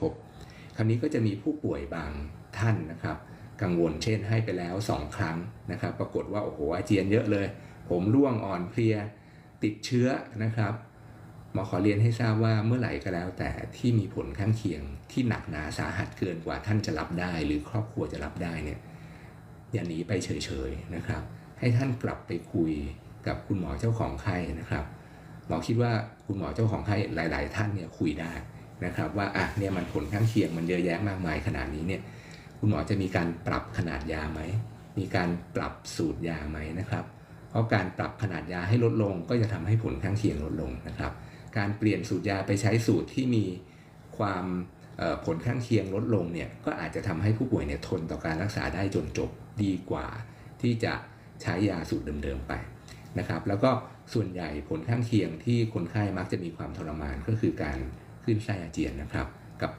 ครบคราวนี้ก็จะมีผู้ป่วยบางท่านนะครับ กังวลเช่นให้ไปแล้ว 2 ครั้งนะครับ ปรากฏว่าโอ้โหอาเจียนเยอะเลย ผมร่วงอ่อนเพลียติดเชื้อนะครับหมอขอเรียนให้ทราบว่าเมื่อไหร่ก็แล้วแต่ที่มีผลข้างเคียงที่หนักหนาสาหัสเกินกว่าท่านจะรับได้ หรือครอบครัวจะรับได้เนี่ยอย่าหนีไปเฉยๆนะครับ ให้ท่านกลับไปคุยกับคุณหมอเจ้าของไข้นะครับหมอคิดว่าคุณหมอเจ้าของไข้หลาย ๆ ท่านเนี่ยคุยได้ นะครับว่าอะเนี่ยมันผลข้างเคียงมันเยอะแยะมากมายขนาดนี้เนี่ยคุณหมอจะมีการปรับขนาดยาไหม มีการปรับสูตรยาไหมนะครับ เพราะการปรับขนาดยาให้ลดลง ก็จะทำให้ผลข้างเคียงลดลงนะครับ การเปลี่ยนสูตรยาไปใช้สูตรที่มีความผลข้างเคียงลดลงเนี่ยก็อาจจะทำให้ผู้ป่วยเนี่ยทนต่อการรักษาได้จนจบดีกว่า ที่จะใช้ยาสูตรเดิมๆไปนะครับ แล้วก็ส่วนใหญ่ผลข้างเคียงที่คนไข้มักจะมีความทรมานก็คือการ ขึ้นไส้อาเจียนนะครับ